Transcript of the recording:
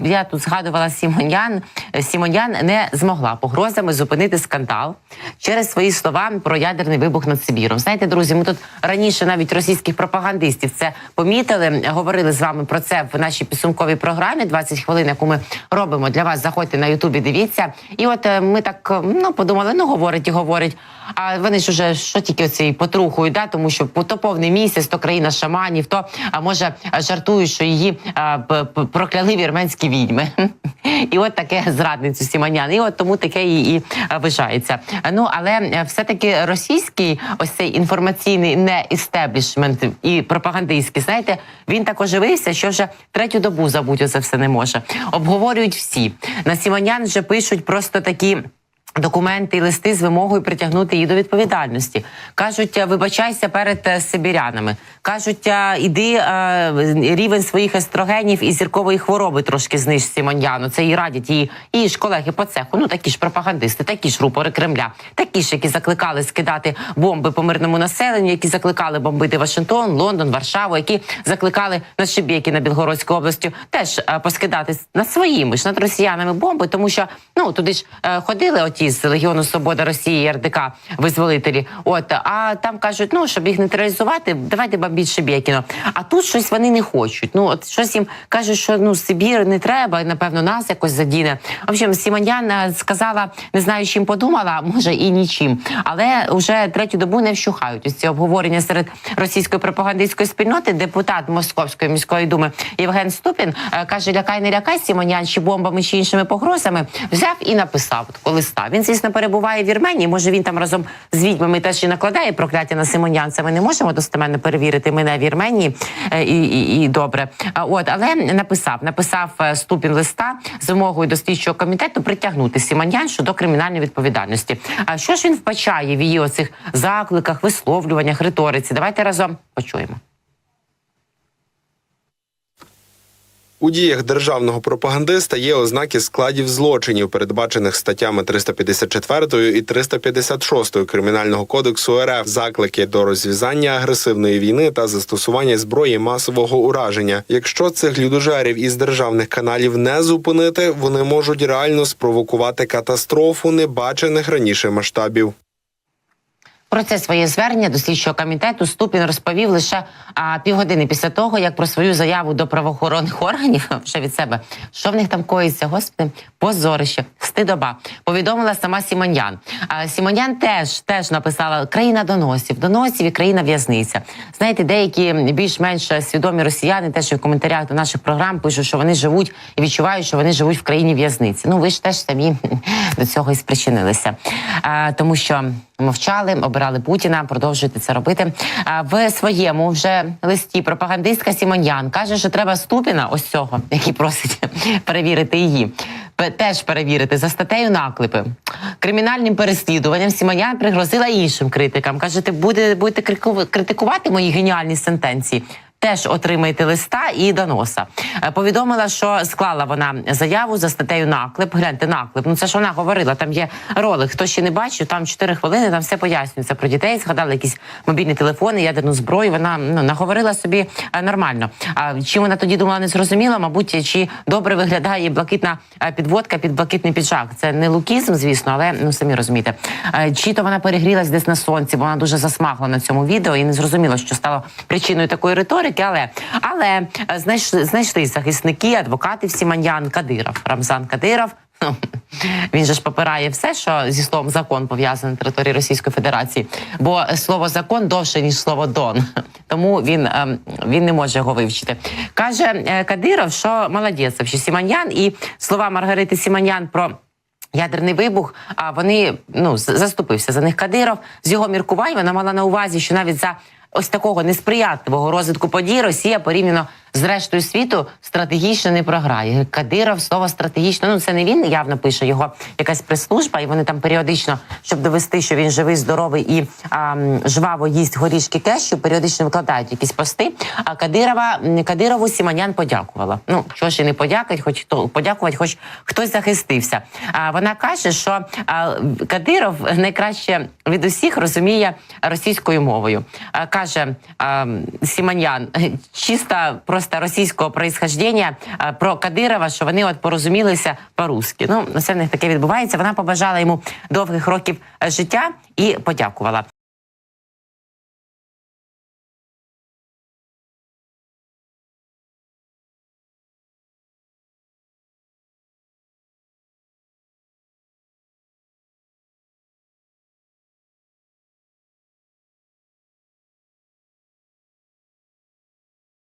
Я тут згадувала Сімонян. Сімонян не змогла погрозами зупинити скандал через свої слова про ядерний вибух над Сибіром. Знаєте, друзі, ми тут раніше навіть російських пропагандистів це помітили. Говорили з вами про це в нашій підсумковій програмі. 20 хвилин, яку ми робимо для вас. Заходьте на Ютубі, дивіться. І от е, ми так ну подумали, ну говорить і говорить. А вони ж уже що тільки оці потрухують, да, тому що то повний місяць, то країна шаманів, то а може жартують, що її а, прокляли вірменські відьми. І от таке зрадницю Сімонян. І от тому таке і, і вважається. Ну але е, все-таки російський ось цей інформаційний не істеблішмент і пропагандистський, знаєте, він так оживився, що вже третю добу забути це все не може. Обговорюють всі. На Сімонян вже пишуть просто такі. Документи і листи з вимогою притягнути її до відповідальності. Кажуть, е, вибачайся перед е, сибірянами. Кажуть, е, іди рівень своїх естрогенів і зіркової хвороби трошки зниж Сімоньяну. Це і радять її, її ж колеги по цеху. Ну такі ж пропагандисти, такі ж рупори Кремля, такі ж, які закликали скидати бомби по мирному населенню, які закликали бомбити Вашингтон, Лондон, Варшаву, які закликали на Шибєки на Білгородську областю теж поскидати над своїми ж над росіянами бомби, тому що ну туди ж ходили оті з Легіону Свобода Росії і РДК визволителі. От а там кажуть, ну щоб їх нейтралізувати, давайте бомбіть Шебєкіно. А тут щось вони не хочуть. Ну от щось їм кажуть, що ну Сибір не треба, і напевно нас якось задіне. В общем, Сімонян е, сказала, не знаю, чим подумала, може і нічим, але вже третю добу не вщухають ось ці обговорення серед російської пропагандистської спільноти. Депутат Московської міської думи Євген Ступін е, каже: лякай, не лякай Сімонян, чи бомбами, чи іншими погрозами. Взяв і написав такого листа. Він, звісно, перебуває в Вірменії. Може, він там разом з відьмами теж і накладає прокляття на Симонян. Це ми не можемо достеменно перевірити. Ми в Вірменії е, і, і, і добре. От, але написав, написав е, Ступін листа з вимогою до слідчого комітету притягнути Симонян щодо кримінальної відповідальності. А що ж він вбачає в її оцих закликах, висловлюваннях, риториці? Давайте разом почуємо. У діях державного пропагандиста є ознаки складів злочинів, передбачених статтями 354 і 356 кримінального кодексу РФ, заклики до розв'язання агресивної війни та застосування зброї масового ураження. Якщо цих людожерів із державних каналів не зупинити, вони можуть реально спровокувати катастрофу небачених раніше масштабів. Про це своє звернення до слідчого комітету Ступін розповів лише а, півгодини після того, як про свою заяву до правоохоронних органів вже від себе, що в них там коїться, господи, позорище, стидоба. Повідомила сама Сімонян. А Сімонян теж теж написала країна доносів, доносів і країна в'язниця. Знаєте, деякі більш-менш свідомі росіяни теж і в коментарях до наших програм пишуть, що вони живуть і відчувають, що вони живуть в країні в'язниці. Ну ви ж теж самі до цього і спричинилися, а, тому що мовчали, обирали Путіна, продовжуєте це робити. В своєму вже листі пропагандистка Сімоньян каже, що треба Ступіна, ось цього, який просить перевірити її. Теж перевірити за статтею наклепи кримінальним переслідуванням. Сімонян пригрозила іншим критикам. каже, ти буде будете критикувати мої геніальні сентенції. Теж отримаєте листа і доноса. Е, Повідомила, що склала вона заяву за статтею наклеп. Гляньте, наклеп. Ну це ж вона говорила. Там є ролик. Хто ще не бачив, там 4 хвилини. Там все пояснюється про дітей. Згадали якісь мобільні телефони, ядерну зброю. Вона ну наговорила собі е, нормально. А чим вона тоді думала, не зрозуміла, мабуть, чи добре виглядає блакитна е, підводка під блакитний піджак. Це не лукізм, звісно, але ну самі розумієте. Чи то вона перегрілась десь на сонці, бо вона дуже засмагла на цьому відео і не зрозуміло, що стало причиною такої риторики. Але але е, знайшли, захисники, адвокати всі маньян Кадиров, Рамзан Кадиров. Він же ж попирає все, що зі словом закон пов'язане на території Російської Федерації. Бо слово закон довше ніж слово дон, тому він, ем, він не може його вивчити. Каже е, Кадиров, що молодець, що Сіманян і слова Маргарити Сіманян про. Ядерний вибух, а вони ну заступився за них Кадиров. З його міркувань вона мала на увазі, що навіть за ось такого несприятливого розвитку подій Росія порівняно з рештою світу стратегічно не програє. Кадиров слово стратегічно. Ну це не він явно пише його якась прес-служба, і вони там періодично, щоб довести, що він живий, здоровий і а, жваво їсть горішки кещу, періодично викладають якісь пости. А Кадирова Кадирову Сіманян подякувала. Ну чого ж і не подякувати, хоч хто подякувати, хоч хтось захистився. А вона каже, що а, Кадиров найкраще від усіх розуміє російською мовою. А, каже а, Сіманян, чиста проста просто російського происхождення е, про Кадирова, що вони от порозумілися по-русски. Ну, це них таке відбувається. Вона побажала йому довгих років е, життя і подякувала.